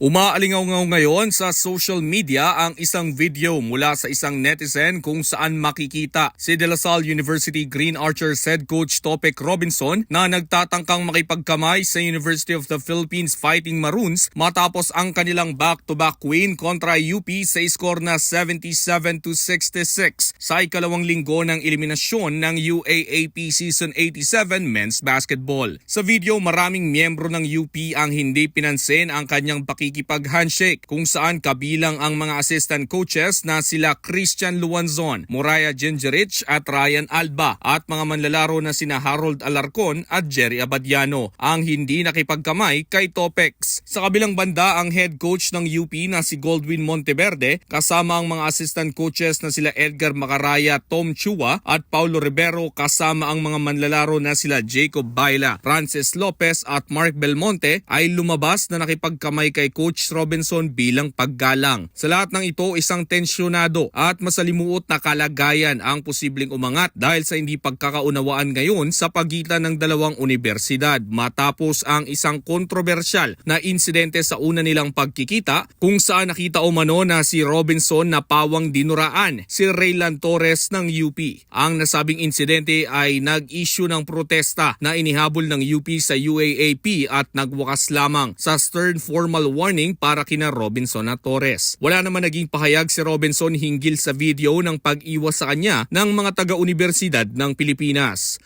Umaalingaw ngayon sa social media ang isang video mula sa isang netizen kung saan makikita si De La Salle University Green Archers head coach Topek Robinson na nagtatangkang makipagkamay sa University of the Philippines Fighting Maroons matapos ang kanilang back-to-back win kontra UP sa score na 77 to 66 sa ikalawang linggo ng eliminasyon ng UAAP Season 87 Men's Basketball. Sa video maraming miyembro ng UP ang hindi pinansin ang kanyang pakikipag-handshake kung saan kabilang ang mga assistant coaches na sila Christian Luanzon, Moraya Gingerich at Ryan Alba at mga manlalaro na sina Harold Alarcon at Jerry Abadiano ang hindi nakipagkamay kay Topex. Sa kabilang banda ang head coach ng UP na si Goldwyn Monteverde kasama ang mga assistant coaches na sila Edgar Macaraya, Tom Chua at Paulo Rivero kasama ang mga manlalaro na sila Jacob Baila, Francis Lopez at Mark Belmonte ay lumabas na nakipagkamay kay Coach Robinson bilang paggalang. Sa lahat ng ito, isang tensyonado at masalimuot na kalagayan ang posibleng umangat dahil sa hindi pagkakaunawaan ngayon sa pagitan ng dalawang universidad matapos ang isang kontrobersyal na insidente sa una nilang pagkikita kung saan nakita umano na si Robinson na pawang dinuraan si Raylan Torres ng UP. Ang nasabing insidente ay nag-issue ng protesta na inihabol ng UP sa UAAP at nagwakas lamang sa stern formal warning para kina Robinson at Torres. Wala naman naging pahayag si Robinson hinggil sa video ng pag-iwas sa kanya ng mga taga-universidad ng Pilipinas.